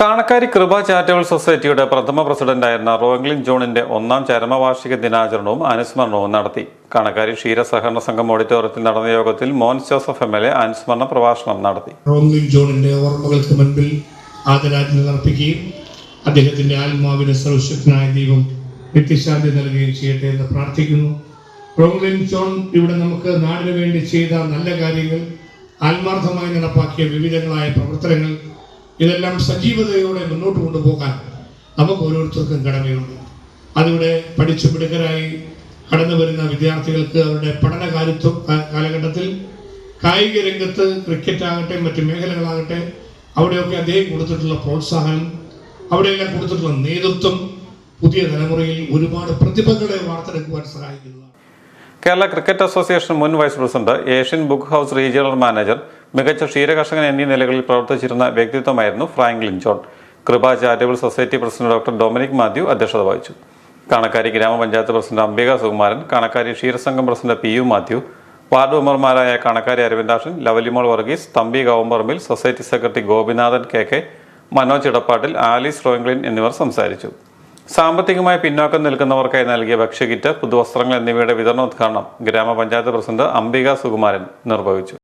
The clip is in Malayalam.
കാണക്കാരി കൃപ ചാരിറ്റബിൾ സൊസൈറ്റിയുടെ പ്രഥമ പ്രസിഡന്റായിരുന്ന റോങ്ലിൻ ജോണിന്റെ ഒന്നാം ചരമവാർഷിക ദിനാചരണവും അനുസ്മരണവും നടത്തി. കാണക്കാരി ക്ഷീര സഹകരണ സംഘം ഓഡിറ്റോറിയത്തിൽ നടന്ന യോഗത്തിൽ Mons Joseph M L A അനുസ്മരണ പ്രഭാഷണം നടത്തി. റോങ്ലിൻ ജോണിന്റെ ഓർമ്മകൾക്ക് മുൻപിൽ ആദരാജ്ഞൽ അർപ്പിക്കുകയും അദ്ദേഹത്തിന്റെ ആത്മാവിന് സർവശക്തനായ ദൈവം നിത്യശാന്തി നൽകുകയും ചെയ്യട്ടെ എന്ന് പ്രാർത്ഥിക്കുന്നു. റോങ്ലിൻ ജോൺ ഇവിടെ നമുക്ക് നാടിനു വേണ്ടി ചെയ്ത നല്ല കാര്യങ്ങൾ ആത്മാർത്ഥമായി നടപ്പാക്കിയ വിവിധങ്ങളായ പ്രവർത്തനങ്ങൾ ഇതെല്ലാം സജീവതയോടെ മുന്നോട്ട് കൊണ്ടുപോകാൻ നമുക്ക് ഓരോരുത്തർക്കും കടമയുണ്ട്. അതിവിടെ പഠിച്ചു മിടുക്കരായി കടന്നു വരുന്ന വിദ്യാർത്ഥികൾക്ക് അവരുടെ പഠന കാര്യത്വം കാലഘട്ടത്തിൽ കായിക രംഗത്ത് ക്രിക്കറ്റ് ആകട്ടെ മറ്റ് മേഖലകളാകട്ടെ അവിടെയൊക്കെ അദ്ദേഹം കൊടുത്തിട്ടുള്ള പ്രോത്സാഹനം അവിടെയെല്ലാം കൊടുത്തിട്ടുള്ള നേതൃത്വം പുതിയ തലമുറയിൽ ഒരുപാട് പ്രതിഭകളെ വാർത്തെടുക്കുവാൻ സഹായിക്കുന്നതാണ്. കേരള ക്രിക്കറ്റ് അസോസിയേഷൻ മുൻ vice president Asian book house regional manager മികച്ച ക്ഷീരകർഷകൻ എന്നീ നിലകളിൽ പ്രവർത്തിച്ചിരുന്ന വ്യക്തിത്വമായിരുന്നു Franklin John Kripa charitable society president doctor Dominic Mathew അധ്യക്ഷത വഹിച്ചു. കാണക്കാരി ഗ്രാമപഞ്ചായത്ത് president Ambika Sukumaran Kanakkari ക്ഷീരസംഘം president P U Mathew ward മെമ്പർമാരായ Kanakkari Aravindakshan Lovelymol Varghese Thampi ഗൗമ്പർമിൽ society secretary Gopinathan K K Manoj Edappattil Alice റോങ്ക്ലിൻ എന്നിവർ സംസാരിച്ചു. സാമ്പത്തികമായി പിന്നോക്കം നിൽക്കുന്നവർക്കായി നൽകിയ ഭക്ഷ്യകിറ്റ് പുതുവസ്ത്രങ്ങൾ എന്നിവയുടെ വിതരണോദ്ഘാടനം ഗ്രാമപഞ്ചായത്ത് പ്രസിഡന്റ് അംബിക സുകുമാരൻ നിർവഹിച്ചു.